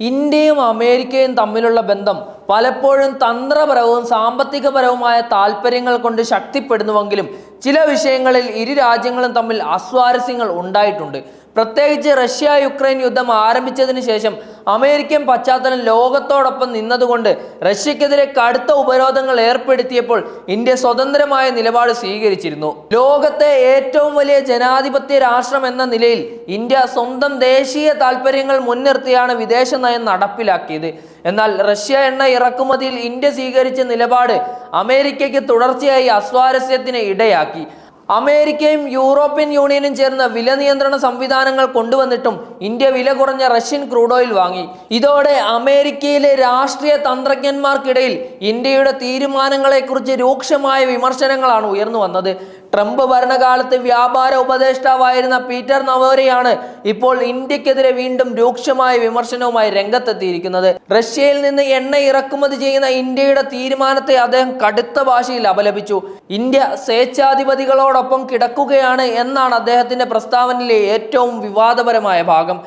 ഇന്ത്യയും അമേരിക്കയും തമ്മിലുള്ള ബന്ധം പലപ്പോഴും തന്ത്രപരവും സാമ്പത്തികപരവുമായ താല്പര്യങ്ങൾ കൊണ്ട് ശക്തിപ്പെടുന്നുവെങ്കിലും ചില വിഷയങ്ങളിൽ ഇരു രാജ്യങ്ങളും തമ്മിൽ അസ്വാരസ്യങ്ങൾ ഉണ്ടായിട്ടുണ്ട്. പ്രത്യേകിച്ച് റഷ്യ യുക്രൈൻ യുദ്ധം ആരംഭിച്ചതിന് ശേഷം അമേരിക്കൻ പശ്ചാത്തലം ലോകത്തോടൊപ്പം നിന്നതുകൊണ്ട് റഷ്യക്കെതിരെ കടുത്ത ഉപരോധങ്ങൾ ഏർപ്പെടുത്തിയപ്പോൾ ഇന്ത്യ സ്വതന്ത്രമായ നിലപാട് സ്വീകരിച്ചിരുന്നു. ലോകത്തെ ഏറ്റവും വലിയ ജനാധിപത്യ രാഷ്ട്രം എന്ന നിലയിൽ ഇന്ത്യ സ്വന്തം ദേശീയ താല്പര്യങ്ങൾ മുൻനിർത്തിയാണ് വിദേശ നയം നടപ്പിലാക്കിയത്. എന്നാൽ റഷ്യ എണ്ണ ഇറക്കുമതിയിൽ ഇന്ത്യ സ്വീകരിച്ച നിലപാട് അമേരിക്കയ്ക്ക് തുടർച്ചയായി അസ്വാരസ്യത്തിന് ഇടയാക്കി. അമേരിക്കയും യൂറോപ്യൻ യൂണിയനും ചേർന്ന് വില നിയന്ത്രണ സംവിധാനങ്ങൾ കൊണ്ടുവന്നിട്ടും ഇന്ത്യ വില കുറഞ്ഞ റഷ്യൻ ക്രൂഡ് ഓയിൽ വാങ്ങി. ഇതോടെ അമേരിക്കയിലെ രാഷ്ട്രീയ തന്ത്രജ്ഞന്മാർക്കിടയിൽ ഇന്ത്യയുടെ തീരുമാനങ്ങളെക്കുറിച്ച് രൂക്ഷമായ വിമർശനങ്ങളാണ് ഉയർന്നു വന്നത്. ട്രംപ് ഭരണകാലത്ത് വ്യാപാര ഉപദേഷ്ടാവായിരുന്ന പീറ്റർ നവോരയാണ് ഇപ്പോൾ ഇന്ത്യക്കെതിരെ വീണ്ടും രൂക്ഷമായ വിമർശനവുമായി രംഗത്തെത്തിയിരിക്കുന്നത്. റഷ്യയിൽ നിന്ന് എണ്ണ ഇറക്കുമതി ചെയ്യുന്ന ഇന്ത്യയുടെ തീരുമാനത്തെ അദ്ദേഹം കടുത്ത ഭാഷയിൽ അപലപിച്ചു. ഇന്ത്യ സ്വേച്ഛാധിപതികളോടൊപ്പം കിടക്കുകയാണ് എന്നാണ് അദ്ദേഹത്തിന്റെ പ്രസ്താവനയിലെ ഏറ്റവും വിവാദപരമായ ഭാഗം.